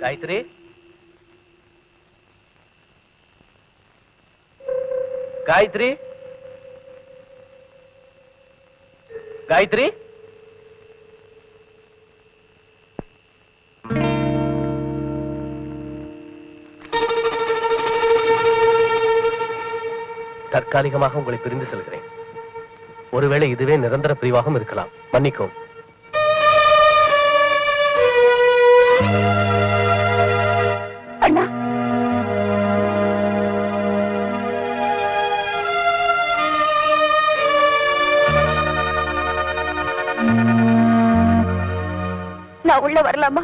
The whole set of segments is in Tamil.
காயத்ரி. காயத்ரி. காயத்ரி. தற்காலிகமாக உங்களை பிரிந்து செல்கிறேன். ஒருவேளை இதுவே நிரந்தர பிரிவாகவும் இருக்கலாம். மன்னிக்கவும். உள்ள வரலாமா?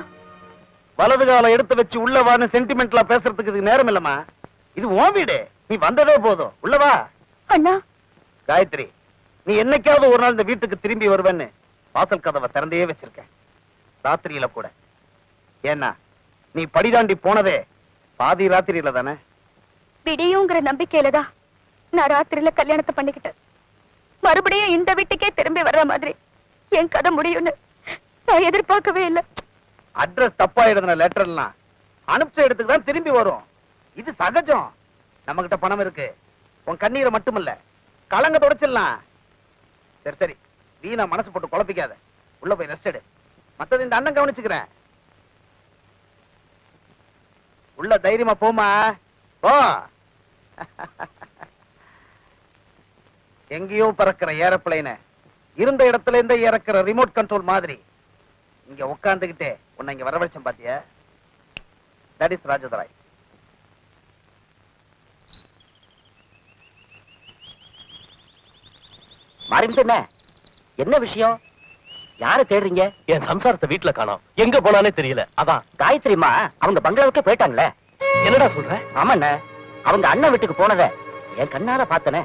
வலது காலம் எடுத்து வச்சு உள்ளவான்னு சென்டிமெண்ட்ல பேசுறதுக்கு இதுக்கு நேரம் இல்லம்மா. இது உன் வீடு. நீ வந்ததே போதும். உள்ளவா அண்ணா. காயத்ரி நீ என்னைக்காவது ஒரு நாள் இந்த வீட்டுக்கு திரும்பி வருவேன்னு வாசல் கதவை திறந்தே வச்சிருக்கேன். ராத்திரியில கூட. ஏன்னா நீ படிதாண்டி போனதே பாதி ராத்திரியில தானே? விடியுங்கிற நம்பிக்கையில தான் நான் ராத்திரியில கல்யாணத்தை பண்ணிக்கிட்டேன். மறுபடியும் இந்த வீட்டுக்கே திரும்பி வர்ற மாதிரி என் கதை முடியும்னு நான் எதிர்பார்க்கவே இல்லை. அட்ரஸ் தப்பா எழுதின லெட்டர் எல்லாம் அனுப்பிச்ச இடத்துக்கு தான் திரும்பி வரும். இது சகஜம். நம்ம கிட்ட பணம் இருக்கு. உன் கண்ணீரை மட்டுமல்ல. கலங்க தொடச்சிடலாம். சரி சரி. வீணா மனசு போட்டு குழப்பிக்காத. உள்ள போய் ரெஸ்ட் எடு. மத்தது இந்த அண்ணன் கவனிச்சுக்கிறேன். உள்ள தைரியமா போமா போ. எங்கேயோ பறக்கிற ஏரோப்ளைன. இருந்த இடத்துல இருந்தே இறக்குற ரிமோட் கண்ட்ரோல் மாதிரி. இங்க உட்கார்ந்துகிட்டே உன்னை இங்க வரவழைச்சேன் பாத்தியா? That is Rajadurai. மறைந்து என்ன? என்ன விஷயம்? யாரை தேடுறீங்க? என் சம்சாரத்தை வீட்டுல காணோம். எங்க போனானே தெரியல. அதான். காயத்ரிமா அவங்க பங்களாவுக்கே போயிட்டாங்களே என்னடா சொல்ற? ஆமாண்ணே. அவங்க அண்ணன் வீட்டுக்கு போனத என் கண்ணால பார்த்தனே.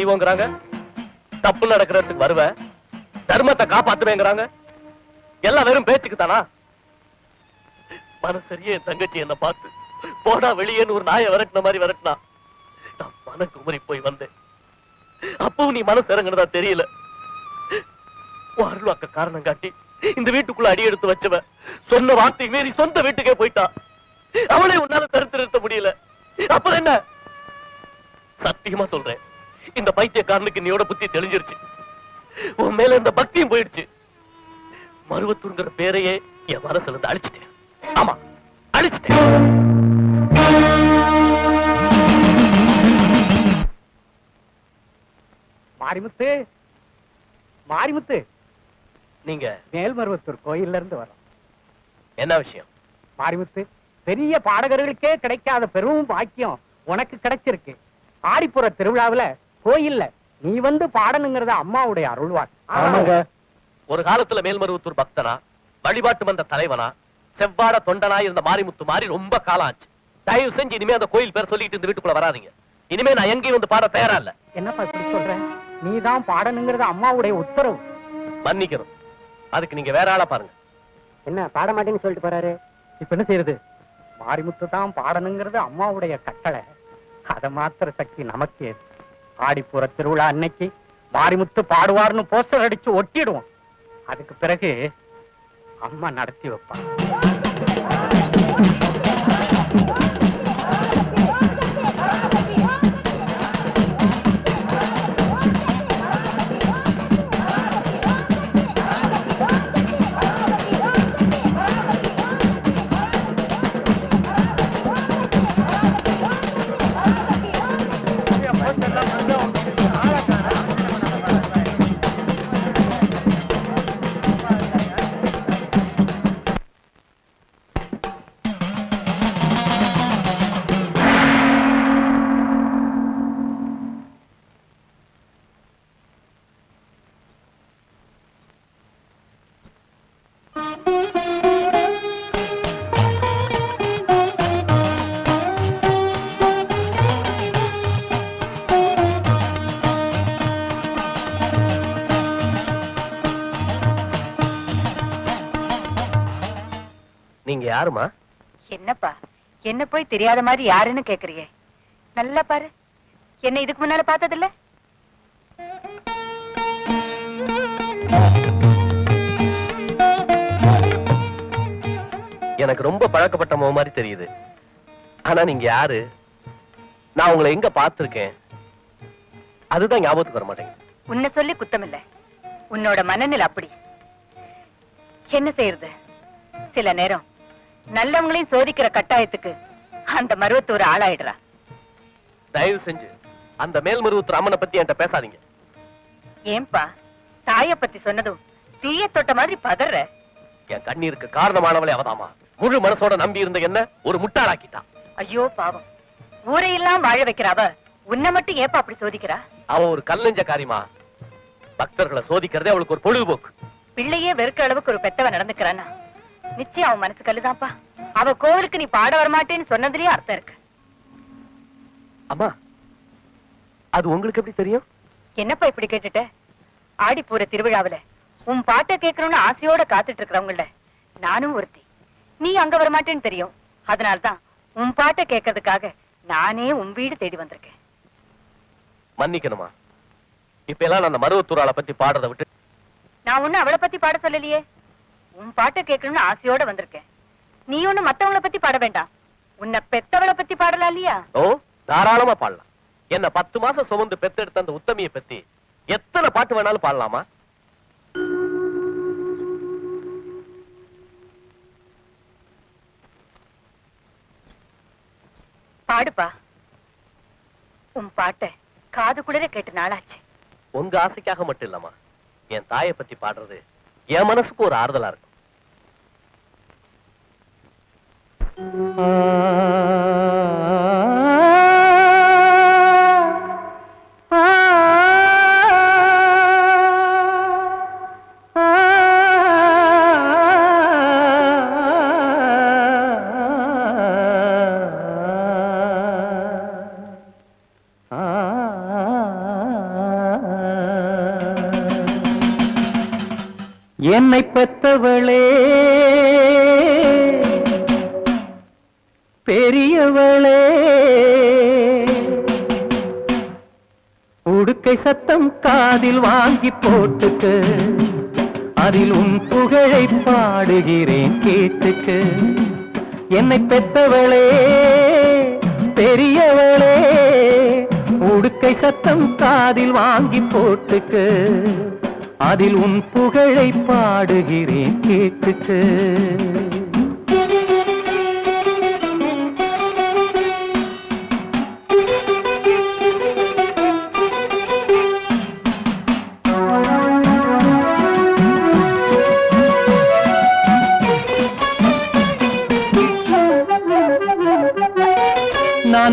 செய்வோங்கிறாங்க. தப்பு நடக்கிறதுக்கு வருவேன் தர்மத்தை காப்பாத்துவேங்கிறாங்க. எல்லாம் வெறும் பேச்சுக்கு தானா? மனசரியே என் தங்கச்சி என்ன பார்த்து போடா வெளியேன்னு ஒரு நாயை விரட்டின மாதிரி விரட்டினா. நான் மன குமரி போய் வந்தேன். அப்பவும் நீ மனசு இறங்குனதா தெரியல. அருள்வாக்க காரணம் காட்டி இந்த வீட்டுக்குள்ள அடி எடுத்து வச்சவ சொன்ன வார்த்தை மீறி சொந்த வீட்டுக்கே போயிட்டா. அவளே உன்னால தடுத்து நிறுத்த முடியல. அப்புறம் என்ன? சத்தியமா சொல்றேன். இந்த பைத்தியக்காரனுக்கு நீயோட புத்தி தெளிஞ்சிருச்சு. உன் மேல இந்த பக்தியும் போயிடுச்சு. மருவத்தூர்ங்கிற பேரையே என் மனசுல இருந்து அழிச்சிட்டேன். ஆமா அழிச்சிட்டேன். மாரிமுத்து மாரிமுத்து. நீங்க? மேல்மருவத்தூர் கோயில்ல இருந்து வரோம். என்ன விஷயம்? மாரிமுத்து பெரிய பாடகர்களுக்கே கிடைக்காத பெரும் பாக்கியம் உனக்கு கிடைச்சிருக்கு. ஆடிப்புற திருவிழாவுல கோயில்ல நீ வந்து பாடணுங்கிறத அம்மாவுடைய அருள்வாக்கு ஒரு காலத்துல மேல்மருவத்தூர் பக்தனா வழிபாட்டு மன்ற தலைவனா செவ்வாட தொண்டனா இருந்த மாரிமுத்து மாறி ரொம்ப காலம் ஆச்சு. தயவு செஞ்சு இனிமே அந்த கோயில் பேர் சொல்லிட்டு இந்த வீட்டுக்குள்ள வராதீங்க. இனிமே நான் எங்கேயும் வந்து பாட தயாரா இல்ல. என்னப்பா இப்படி சொல்ற? நீ தான் பாடணுங்கிறது அம்மாவுடைய உத்தரவு. மன்னிக்கணும். அதுக்கு நீங்க வேற ஆளா பாருங்க. என்ன பாட மாட்டேன்னு சொல்லிட்டு போறாரு? இப்ப என்ன செய்யறது? மாரிமுத்து தான் பாடணுங்கிறது அம்மாவுடைய கட்டளை. அத மாத்திர சக்தி நமக்கு ஏது. ஆடிப்புற திருவிழா அன்னைக்கு மாரிமுத்து பாடுவார்னு போஸ்டர் அடிச்சு ஒட்டிடுவோம். அதுக்கு பிறகு அம்மா நடத்தி வைப்பான் நீங்க யாருமா? என்னப்பா? என்ன போய் தெரியாத மாதிரி யாருன்னு கேக்குறியே. நல்லா பாரு. என்ன இதுக்கு முன்னால பார்த்ததில்ல? எனக்கு ரொம்ப பழக்கப்பட்ட முகம் மாதிரி தெரியுது. ஆனா நீங்க யாரு? நான் உங்களை எங்க பார்த்திருக்கேன்? அதுதான் ஞாபகத்துக்கு வர மாட்டேங்குது. உன்னை சொல்லி குத்தமில்ல. உன்னோட மனநிலை அப்படி. என்ன செய்யறது சில நேரம் நல்லவங்களையும் சோதிக்கிற கட்டாயத்துக்கு அந்த மருவத்தூர் ஆளாயிடுறா. தயவு செஞ்சு அந்த மேல்மருவத்தூர் அம்மனை பத்தி என்கிட்ட பேசாதீங்க. ஏன்பா தாய பத்தி சொன்னதும் தீய தொட்ட மாதிரி பதற. என் கண்ணீருக்கு காரணமானவளே அவதாமா. முழு மனசோட நம்பி இருந்த என்ன ஒரு முட்டாளாக்கிட்டான் ஐயோ பாவம். ஊரையெல்லாம் வாழ வைக்கிற அவ உன்னை மட்டும் ஏப்பா அப்படி சோதிக்கிறா? அவ ஒரு கல்லஞ்ச காரியமா பக்தர்களை சோதிக்கிறதே அவளுக்கு ஒரு பொழுதுபோக்கு. பிள்ளையே வெறுக்கிற அளவுக்கு ஒரு பெத்தவ நடந்துக்கிறானா நிச்சயம் அவன் மனசு கல்லுதான்ப்பா. அவ கோவிலுக்கு நீ பாட வரமாட்டேன்னு சொன்னதுலயே அர்த்தம் இருக்கு. அம்மா அது உங்களுக்கு எப்படி தெரியும்? என்னப்பா இப்படி கேட்டுட்ட? ஆடிப்பூர திருவிழாவுல உன் பாட்டை கேட்கணும்னு ஆசையோட காத்துட்டு இருக்கிறவங்கள நானும் ஒருத்தி. நீ அங்க வரமாட்டேன்னு தெரியும். அதனால்தான் உன் பாட்டை கேட்கறதுக்காக நானே உன் வீடு தேடி வந்திருக்கேன். மன்னிக்கணுமா? இப்ப எல்லாம் அந்த மருவத்தூர் ஆளை பத்தி பாடுறதை விட்டு நான் ஒண்ணு அவளை பத்தி பாட சொல்லலையே. உன் பாட்டை கேட்கணும்னு ஆசையோட வந்திருக்கேன். நீ ஒண்ணு மத்தவங்கள பத்தி பாட வேண்டாம். உன்னை பெத்தவளை பத்தி பாடலாம் இல்லையா? ஓ தாராளமா பாடலாம். என்ன பத்து மாசம் சுமந்து பெத்தெடுத்த அந்த உத்தமிய பத்தி எத்தனை பாட்டு வேணாலும் பாடலாமா? பாடுப்பா. உன் பாட்டை காது குளிர கேட்டு நாளாச்சு. உங்க ஆசைக்காக மட்டும் இல்லம்மா. என் தாயை பத்தி பாடுறது என் மனசுக்கு ஒரு ஆறுதலா இருக்கும் என்னை பெத்தவளே பெரியவளே. உடுக்கை சத்தம் காதில் வாங்கி போட்டுக்கு அதில் உன் புகழை பாடுகிறேன் கேட்டுக்கு. என்னை பெத்தவளே பெரியவளே. உடுக்கை சத்தம் காதில் வாங்கி போட்டுக்கு அதில் உன் புகழை பாடுகிறேன் கேட்டுக்கு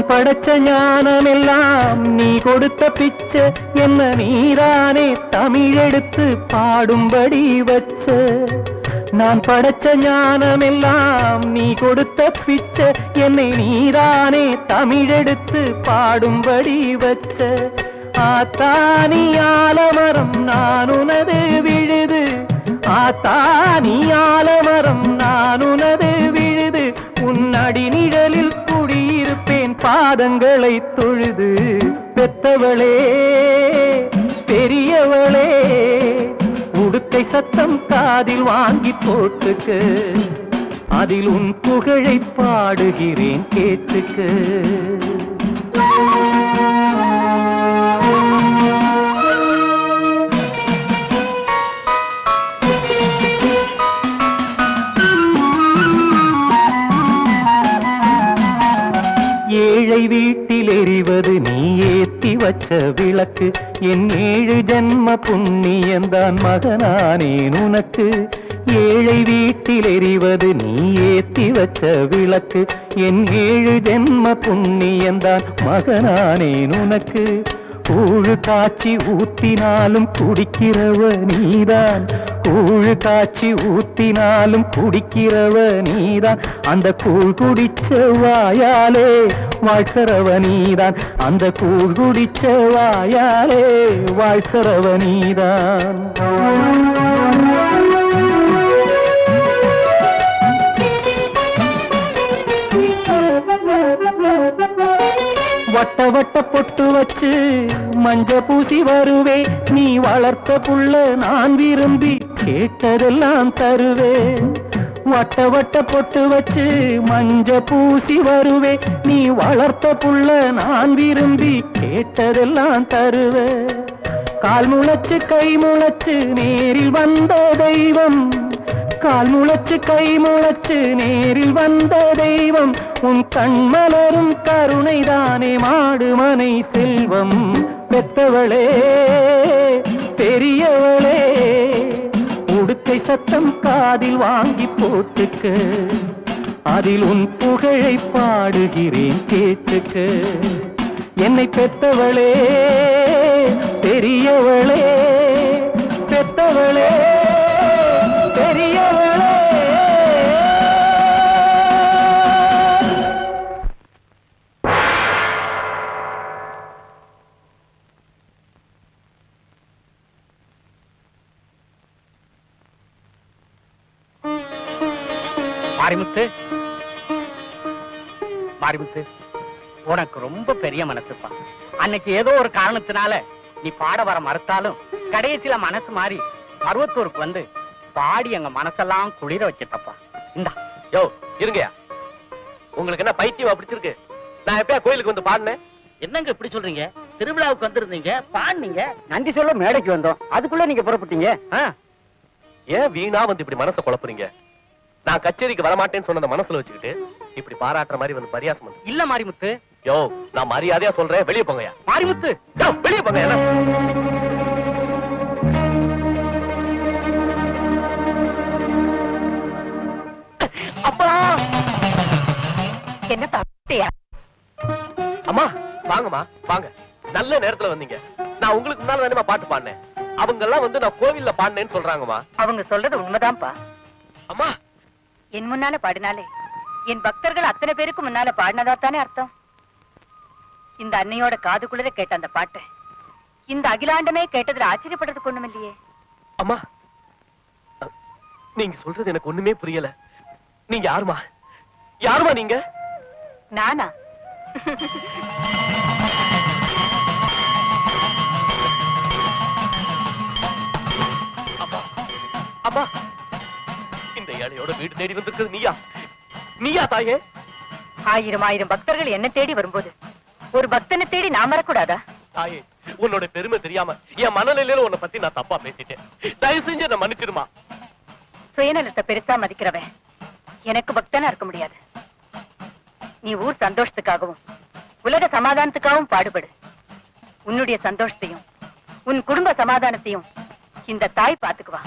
படைச்ச ஞானமெல்லாம் நீ கொடுத்த பிச்சை என்ன நீரானே தமிழெடுத்து பாடும்படி வச்ச. நான் படைச்ச ஞானமெல்லாம் நீ கொடுத்த பிச்சை என்னை நீரானே தமிழெடுத்து பாடும்படி வச்ச. ஆத்தானி ஆலமரம் நான் உனது விழுது. ஆத்தானி ஆலமரம் நான் பாதங்களை தொழுது பெத்தவளே பெரியவளே உடுக்கை சத்தம் காதில் வாங்கி போட்டுக்கு அதில் உன் புகழை பாடுகிறேன் கேட்டுக்கு. வீட்டில் நீ ஏத்தி வச்ச விளக்கு என் ஏழு ஜென்ம புண்ணியந்தான் மகனானேன் உனக்கு. ஏழை வீட்டில் எறிவது நீ ஏத்தி வச்ச விளக்கு என் ஏழு ஜென்ம புண்ணியந்தான் மகனானேன் உனக்கு. கூழு காய்ச்சி ஊத்தினாலும் குடிக்கிறவ நீதான். கூழு காய்ச்சி ஊத்தினாலும் குடிக்கிறவ நீதான். அந்த கூழ் குடிச்ச வாயாலே வாழ்க்கிறவ நீதான். அந்த கூழ் குடிச்ச வாயாலே வாழ்க்கிறவ நீதான். வட்ட வட்ட மஞ்ச பூசி வருவே நீ வளர்த்த புள்ள நான் விரும்பி கேட்டதெல்லாம் தருவே. வட்ட வட்ட பொட்டு வச்சு மஞ்ச பூசி வருவே நீ வளர்த்த புள்ள நான் விரும்பி கேட்டதெல்லாம் தருவே. கால் முளைச்சு கை முளைச்சு நேரில் வந்த தெய்வம் கால் முளைச்சு கை முளைச்சு நேரில் வந்த தெய்வம் உன் கண்மலரும் கருணைதானே மாடுமனை செல்வம். பெத்தவளே பெரியவளே உடுக்கை சத்தம் காதில் வாங்கி போட்டுக்க அதில் உன் புகழை பாடுகிறேன் கேட்டுக்க. என்னை பெத்தவளே பெரியவளே பெத்தவளே. மாரிமுத்து. மாரிமுத்து உனக்கு ரொம்ப பெரிய மனசுப்பா அன்னைக்கு ஏதோ ஒரு காரணத்தினால நீ பாட வர மறுத்தாலும் கடைசியில மனசு மாறி பருவத்தூருக்கு வந்து பாடி எங்க மனசெல்லாம் குளிர வச்சிட்டப்பா. இந்தா. யோ இருங்கயா உங்களுக்கு என்ன பைத்தியமா பிடிச்சிருக்கு? நான் எப்பயா கோயிலுக்கு வந்து பாடினேன்? என்னங்க இப்படி சொல்றீங்க? திருவிழாவுக்கு வந்திருந்தீங்க பாடுனீங்க. நன்றி சொல்ல மேடைக்கு வந்தோம். அதுக்குள்ள நீங்க புறப்பட்டீங்க? ஏன் வீணா வந்து இப்படி மனசை குழப்புறீங்க? நான் கச்சேரிக்கு வரமாட்டேன்னு சொன்னத மனசுல வச்சுக்கிட்டு இப்படி பாராட்டுற மாதிரி வந்து பரியாசம் பண்ணு இல்ல மாரிமுத்து. யோ நான் மரியாதையா சொல்றேன் வெளியே போங்கயா மாரிமுத்து. யோ வெளியே போங்க அப்பா! என்ன பாட்டியா அம்மா வாங்கம்மா வாங்க. நல்ல நேரத்துல வந்தீங்க. நான் உங்களுக்கு முன்னால தானே பாட்டு பாடினேன். அவங்க எல்லாம் வந்து நான் கோவில்ல பாடினேன்னு சொல்றாங்கம்மா. அவங்க சொல்றது உண்மைதான்ப்பா. அம்மா என் முன்னால பாடினாலே. என் பக்தர்கள் அத்தனை பேருக்கு முன்னால பாடினதா தானே அர்த்தம்? இந்த அன்னையோட காதுக்குள்ளத கேட்ட அந்த பாட்டை. இந்த அகிலாண்டமே கேட்டதுல ஆச்சரியப்படுறதுக்கு ஒண்ணும் இல்லையே. அம்மா நீங்க சொல்றது எனக்கு ஒண்ணுமே புரியல. நீங்க யாருமா? யாருமா நீங்க? நானா? அம்மா அம்மா ஏழையோட வீடு தேடி வந்திருக்கிறது நீயா? நீயா தாயே? ஆயிரம் ஆயிரம் பக்தர்கள் என்ன தேடி வரும்போது ஒரு பக்தனை தேடி நான் வரக்கூடாதா? தாயே உன்னோட பெருமை தெரியாம என் மனநிலையில உன்னை பத்தி நான் தப்பா பேசிட்டேன். தயவு செஞ்சு என்ன மன்னிச்சிருமா? சுயநலத்தை பெருசா மதிக்கிறவன் எனக்கு பக்தனா இருக்க முடியாது. நீ ஊர் சந்தோஷத்துக்காகவும் உலக சமாதானத்துக்காகவும் பாடுபடு. உன்னுடைய சந்தோஷத்தையும் உன் குடும்ப சமாதானத்தையும் இந்த தாய் பாத்துக்குவா